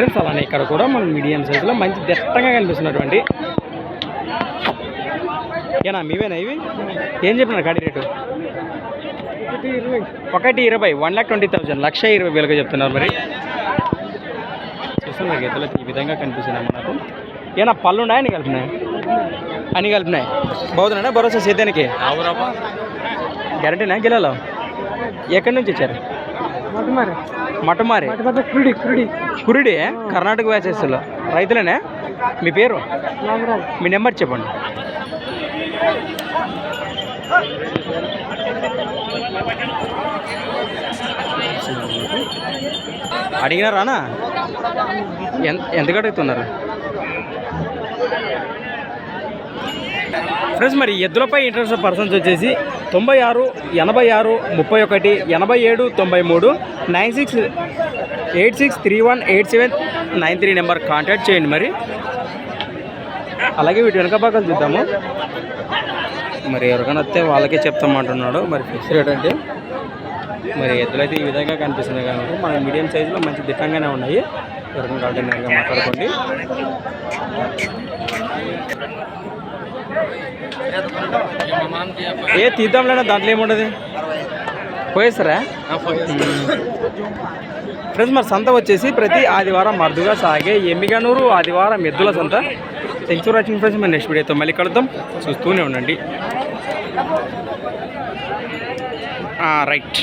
Friends అలానే ఇక్కడ కూడా మన మీడియం సైజులో మంచి దట్టంగా కనిపిస్తున్నటువంటి ఏనా మీవేనా ఇవి? ఏం చెప్పినారు గాడి రేటు? ఒకటి ఇరవై వన్ లాక్ ట్వంటీ థౌసండ్ లక్ష ఇరవై వేలుగా చెప్తున్నారు మరి. చూస్తున్నారు గెద్దలకి ఈ విధంగా కనిపిస్తున్నాయి మనకు. ఏనా పళ్ళు ఉన్నాయా అని కలిపినాయి? అని కలిపినాయి? బాగుతున్నాడా భరోసా సేద్యానికి? గ్యారంటీనా గిలలో? ఎక్కడి నుంచి వచ్చారు మటుమారి కురుడి కురుడి. కురిడి కర్ణాటక వ్యాసెస్లో రైతులేనే? మీ పేరు? మీ నెంబర్ చెప్పండి. అడిగినారానా ఎంత ఎంతకు అడుగుతున్నారు? ఫ్రెండ్స్ మరి ఎద్దులపై ఇంట్రెస్ట్ పర్సన్స్ వచ్చేసి తొంభై ఆరు ఎనభై ఆరు ముప్పై ఒకటి ఎనభై ఏడు తొంభై మూడు nine six eight six three one eight seven nine three number contact చేయండి మరి. అలాగే వీటి వెనక పక్కన చూద్దాము. మరి ఎవరికైనా వస్తే వాళ్ళకే చెప్తామంటున్నాడు. మరి ఫిక్స్ రేట్ అంటే మరి ఎద్దులైతే ఈ విధంగా కనిపిస్తున్నాయి కనుక మన మీడియం సైజులో మంచి దిట్టంగానే ఉన్నాయి. ఎవరికైనా కాబట్టి మాట్లాడుకోండి. ఏ తీద్దాంలేనా దాంట్లో ఏముండదు. పోయేస్తారా? ఫ్రెండ్స్ మరి సంత వచ్చేసి ప్రతి ఆదివారం మరుదుగా సాగే ఎమ్మిగనూరు ఆదివారం ఎద్దుల సంత. థ్యాంక్స్ ఫర్ వాచింగ్ ఫ్రెండ్స్ మరి నెక్స్ట్ వీడియోతో మళ్ళీ కలుద్దాం. చూస్తూనే ఉండండి. రైట్